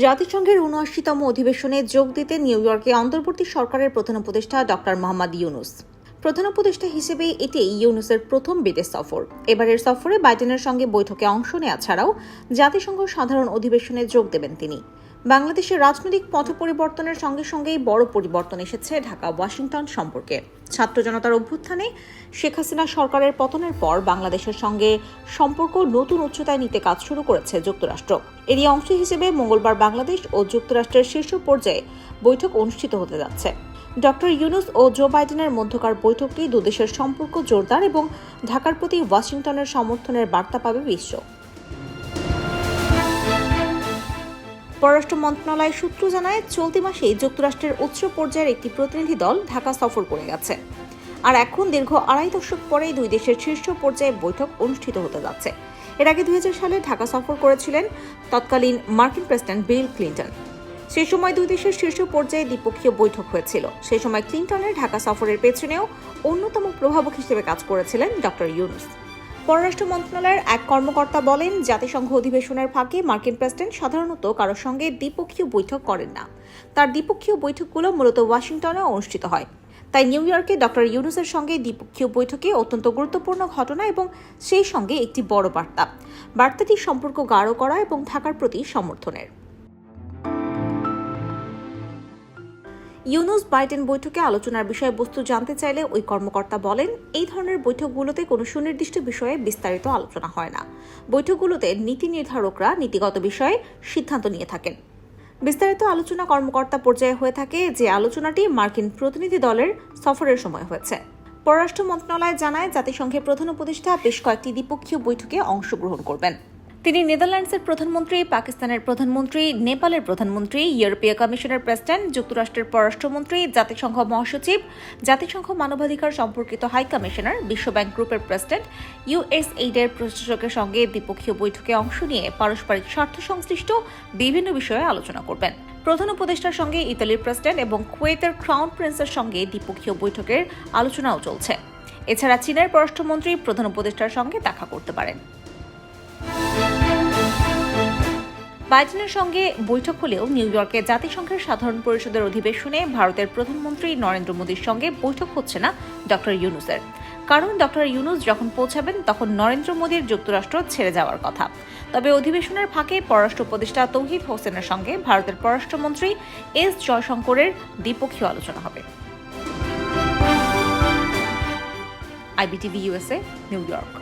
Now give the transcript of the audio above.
জাতিসংঘের উনআশিতম অধিবেশনে যোগ দিতে নিউ ইয়র্কে অন্তর্বর্তী সরকারের প্রধান উপদেষ্টা ডক্টর মোহাম্মদ ইউনুস। প্রধান উপদেষ্টা হিসেবে এটি ইউনুসের প্রথম বিদেশ সফর। এবারের সফরে বাইডেনের সঙ্গে বৈঠকে অংশ নেওয়া ছাড়াও জাতিসংঘ সাধারণ অধিবেশনে যোগ দেবেন তিনি। বাংলাদেশের রাজনৈতিক পথ পরিবর্তনের সঙ্গে সঙ্গেই বড় পরিবর্তন এসেছে ঢাকা, ওয়াশিংটন সম্পর্কে। ছাত্র জনতার অভ্যুত্থানে শেখ হাসিনা সরকারের পতনের পর বাংলাদেশের সঙ্গে সম্পর্ক নতুন উচ্চতায় নিতে কাজ শুরু করেছে যুক্তরাষ্ট্র। এরই অংশ হিসেবে মঙ্গলবার বাংলাদেশ ও যুক্তরাষ্ট্রের শীর্ষ পর্যায়ে বৈঠক অনুষ্ঠিত হতে যাচ্ছে। ডক্টর ইউনুস ও জো বাইডেনের মধ্যকার বৈঠকটি দুদেশের সম্পর্ক জোরদার এবং ঢাকার প্রতি ওয়াশিংটনের সমর্থনের বার্তা পাবে বিশ্ব। পররাষ্ট্র মন্ত্রণালয় সূত্র জানায়, চলতি মাসেই যুক্তরাষ্ট্রের উচ্চ পর্যায়ের একটি প্রতিনিধি দল ঢাকা সফর করে গেছে। আর এখন দীর্ঘ আড়াই দশক পরেই দুই দেশের শীর্ষ পর্যায়ে বৈঠক অনুষ্ঠিত হতে যাচ্ছে। এর আগে দুই হাজার সালে ঢাকা সফর করেছিলেন তৎকালীন মার্কিন প্রেসিডেন্ট বিল ক্লিন্টন। সেই সময় দুই দেশের শীর্ষ পর্যায়ে দ্বিপক্ষীয় বৈঠক হয়েছিল। সেই সময় ক্লিন্টনের ঢাকা সফরের পেছনেও অন্যতম প্রভাবক হিসেবে কাজ করেছিলেন ডক্টর ইউনুস। পররাষ্ট্র মন্ত্রণালয়ের এক কর্মকর্তা বলেন, জাতিসংঘ অধিবেশনের ফাঁকে মার্কিন প্রেসিডেন্ট সাধারণত কারোর সঙ্গে দ্বিপক্ষীয় বৈঠক করেন না। তার দ্বিপক্ষীয় বৈঠকগুলো মূলত ওয়াশিংটনে অনুষ্ঠিত হয়। তাই নিউ ইয়র্কে ডক্টর ইউনুসের সঙ্গে দ্বিপক্ষীয় বৈঠকে অত্যন্ত গুরুত্বপূর্ণ ঘটনা এবং সেই সঙ্গে একটি বড় বার্তা। বার্তাটি সম্পর্ক গাঢ় করা এবং ঢাকার প্রতি সমর্থনের। ইউনুস বাইডেন বৈঠকে আলোচনার বিষয়বস্তু জানতে চাইলে ওই কর্মকর্তা বলেন, এই ধরনের বৈঠকগুলোতে কোনো সুনির্দিষ্ট বিষয়ে বিস্তারিত আলোচনা হয় না। বৈঠকগুলোতে নীতি নির্ধারকরা নীতিগত বিষয়ে সিদ্ধান্ত নিয়ে থাকেন। বিস্তারিত আলোচনা কর্মকর্তা পর্যায়ে হয়ে থাকে যে আলোচনাটি মার্কিন প্রতিনিধি দলের সফরের সময় হয়েছে। পররাষ্ট্র মন্ত্রণালয় জানায়, জাতিসংঘের প্রধান উপদেষ্টা বেশ কয়েকটি দ্বিপক্ষীয় বৈঠকে অংশগ্রহণ করবেন। তিনি নেদারল্যান্ডসের প্রধানমন্ত্রী, পাকিস্তানের প্রধানমন্ত্রী, নেপালের প্রধানমন্ত্রী, ইউরোপীয় কমিশনের প্রেসিডেন্ট, যুক্তরাষ্ট্রের পররাষ্ট্রমন্ত্রী, জাতিসংঘ মহাসচিব, জাতিসংঘ মানবাধিকার সম্পর্কিত হাই কমিশনার বিশ্বব্যাংক গ্রুপের প্রেসিডেন্ট, ইউএসএইডের প্রশাসকের সঙ্গে দ্বিপক্ষীয় বৈঠকে অংশ নিয়ে পারস্পরিক স্বার্থ সংশ্লিষ্ট বিভিন্ন বিষয়ে আলোচনা করবেন। প্রধান উপদেষ্টার সঙ্গে ইতালির প্রেসিডেন্ট এবং কুয়েতের ক্রাউন প্রিন্সের সঙ্গে দ্বিপক্ষীয় বৈঠকের আলোচনাও চলছে। এছাড়া চীনের পররাষ্ট্রমন্ত্রী, প্রধান উপদেষ্টার সঙ্গে দেখা করতে পারেন। বাইডেনের সঙ্গে বৈঠক হলেও নিউ ইয়র্কে জাতিসংঘের সাধারণ পরিষদের অধিবেশনে ভারতের প্রধানমন্ত্রী নরেন্দ্র মোদীর সঙ্গে বৈঠক হচ্ছে না ডক্টর ইউনুসের। কারণ ডক্টর ইউনুস যখন পৌঁছাবেন, তখন নরেন্দ্র মোদীর যুক্তরাষ্ট্র ছেড়ে যাওয়ার কথা। তবে অধিবেশনের ফাঁকে পররাষ্ট্র উপদেষ্টা তৌহিদ হোসেনের সঙ্গে ভারতের পররাষ্ট্রমন্ত্রী এস জয়শঙ্করের দ্বিপক্ষীয় আলোচনা হবে। IBTV USA New York.